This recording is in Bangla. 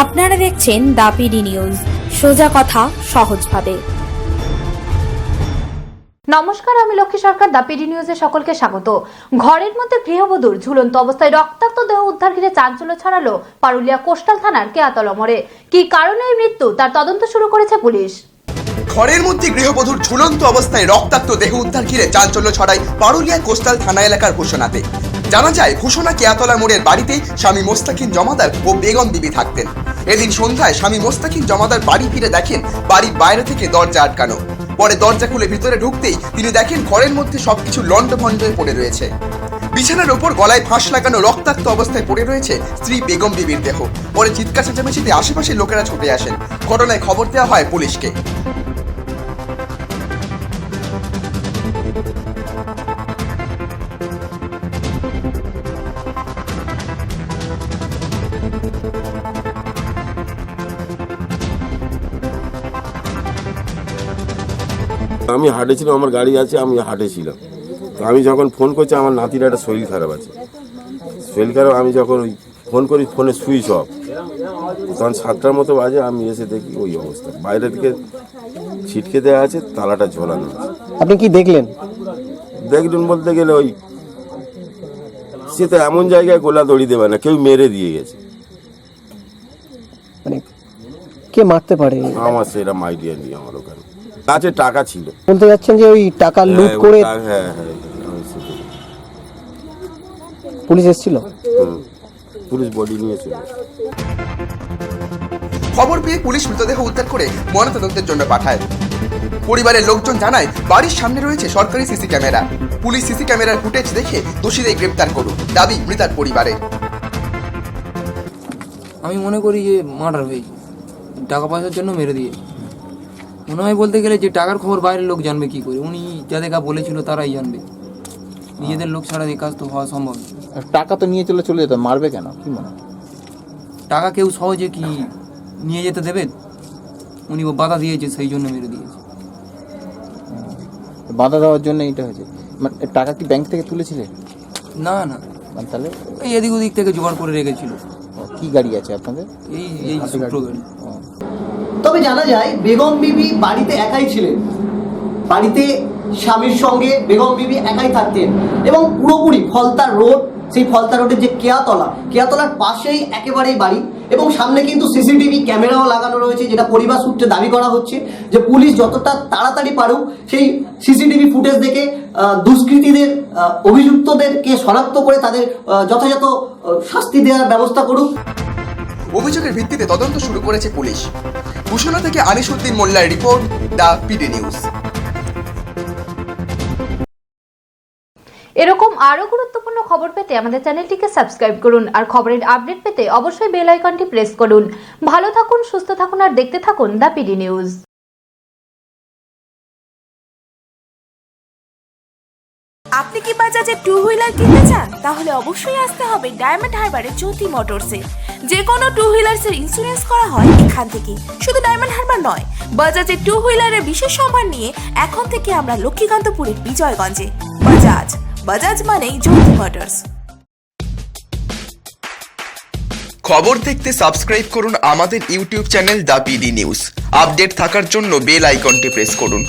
আপনারা দেখছেন দাপিডি নিউজ। সোজা কথা সহজভাবে। নমস্কার আমি লক্ষ্মী সরকার দা পিডি নিউজে সকলকে স্বাগত। ঘরের মধ্যে গৃহবধূর ঝুলন্ত অবস্থায় রক্তাক্ত দেহ উদ্ধার ঘিরে চাঞ্চল্য ছড়ালো পারুলিয়া কোস্টাল থানার কেয়াতলা মোড়ে কি কারণে এই মৃত্যু? তার তদন্ত শুরু করেছে পুলিশ। ঘরের মধ্যে গৃহবধূর ঝুলন্ত অবস্থায় রক্তাক্ত দেহ উদ্ধার ঘিরে চাঞ্চল্য ছড়ায় পারুলিয়া কোস্টাল থানা এলাকার ঘোষণাতে। জানা যায় ঘোষণা কেয়াতলা মোড়ের বাড়িতে স্বামী মোস্তাকিন জমাদার ও বেগম বিবি থাকতেন। এদিন সন্ধ্যায় স্বামী মোস্তাকিম জমাদার বাড়ি ফিরে দেখেন বাড়ির বাইরে থেকে দরজা আটকানো। পরে দরজা খুলে ভিতরে ঢুকতেই তিনি দেখেন ঘরের মধ্যে সবকিছু লণ্ডভণ্ড হয়ে পড়ে রয়েছে। বিছানার ওপর গলায় ফাঁস লাগানো রক্তাক্ত অবস্থায় পড়ে রয়েছে স্ত্রী বেগম বিবির দেহ। পরে চিৎকার চেঁচামেচিতে আশেপাশের লোকেরা ছুটে আসেন। ঘটনায় খবর দেওয়া হয় পুলিশকে। আমি হাটে ছিলাম আমার গাড়ি আছে আমি হাটে ছিলাম। তো আমি যখন ফোন করছি আমার নাতির একটা শরীর খারাপ আছে। শরীর খারাপ আমি যখন ওই ফোন করি ফোনে সুইচ অফ। তখন সাতটার মতো বাজে আমি এসে দেখি ওই অবস্থা। বাইরে থেকে ছিটকে দেওয়া আছে তালাটা ঝোলানো আছে। আপনি কি দেখলেন? দেখলেন বলতে গেলে ওই সে তো এমন জায়গায় গোলা দড়ি দেবে না কেউ মেরে দিয়ে গেছে। মানে কে মারতে পারে? আমার সেরকম আইডিয়া নেই আমার ওখানে। কাছে টাকা ছিল। বলতে যাচ্ছেন যে ওই টাকা লুট হ্যাঁ, করে হ্যাঁ হ্যাঁ পুলিশ এসেছিল? পুলিশ বডি নিয়ে চলে খবর পেয়ে পুলিশ মৃতদেহ উদ্ধার করে ময়নাতদন্তের জন্য পাঠায়। পরিবারের লোকজন জানায় বাড়ির সামনে রয়েছে সরকারি সিসি ক্যামেরা। পুলিশ সিসি ক্যামেরার ফুটেজ দেখে দোষীদের গ্রেপ্তার করুক দাবি মৃতার পরিবারের আমি মনে করি যে মার্ডার হয়েছে। টাকা পয়সার জন্য মেরে দিয়ে মনে হয় বলতে গেলে যে টাকার খবর বাইরের লোক জানবে কি করে? উনি যাদের কা বলেছিল তারাই জানবে। নিজেদের লোক ছাড়া এই কাজ তো হওয়া সম্ভব। টাকা তো নিয়ে চলে চলে যেত মারবে কেন? কি মনে টাকা কেউ সহজে কি নিয়ে যেতে দেবেন উনি বাধা দিয়েছে সেই জন্য মেরে দিয়েছে। বাধা দেওয়ার জন্য এটা হয়েছে। মানে টাকা কি ব্যাংক থেকে তুলেছিলে? না না। মানে তাহলে এদিক ওদিক থেকে জোগাড় করে রেখেছিল। কি গাড়ি আছে আপনাদের? এই এই শুক্র গাড়ি। তবে জানা যায় বেগম বিবি বাড়িতে একাই ছিলেন। বাড়িতে স্বামীর সঙ্গে বেগম বিবি একাই থাকতেন এবং পুরোপুরি ফলতা রোড সেই ফলতা রোডের যে কেয়াতলা, কেয়াতলার পাশেই একেবারেই বাড়ি এবং সামনে কিন্তু সিসিটিভি ক্যামেরাও লাগানো রয়েছে যেটা পরিবার সূত্রে দাবি করা হচ্ছে যে পুলিশ যতটা তাড়াতাড়ি পারুক সেই সিসিটিভি ফুটেজ দেখে দুষ্কৃতীদের অভিযুক্তদেরকে শনাক্ত করে তাদের যথাযথ শাস্তি দেওয়ার ব্যবস্থা করুক। অভিযোগের ভিত্তিতে তদন্ত শুরু করেছে পুলিশ। ঘোষণা থেকে আনিসুদ্দিন মোল্লার রিপোর্ট, দ্য পিডি নিউজ। এরকম আরও গুরুত্বপূর্ণ খবর পেতে আমাদের চ্যানেলটিকে সাবস্ক্রাইব করুন আর খবরের আপডেট পেতে অবশ্যই বেল আইকনটি প্রেস করুন। ভালো থাকুন, সুস্থ থাকুন আর দেখতে থাকুন দা পিডি নিউজ আপনি কি বাজাজের টু হুইলার কিনতে চান? তাহলে অবশ্যই আসতে হবে ডায়মন্ড হারবারে জ্যোতি মোটরসে যে কোনো টু হুইলার্সের ইন্স্যুরেন্স করা হয় এখান থেকে। শুধু ডায়মন্ড হারবার নয় বাজাজের টু হুইলারের বিশেষ সম্মান নিয়ে এখন থেকে আমরা লক্ষ্মীকান্তপুরের বিজয়গঞ্জে। বাজাজ বাজাজ মানেই জ্যোতি মোটরস খবর দেখতে সাবস্ক্রাইব করুন আমাদের YouTube channel the PD news update থাকার জন্য বেল আইকনটি প্রেস করুন।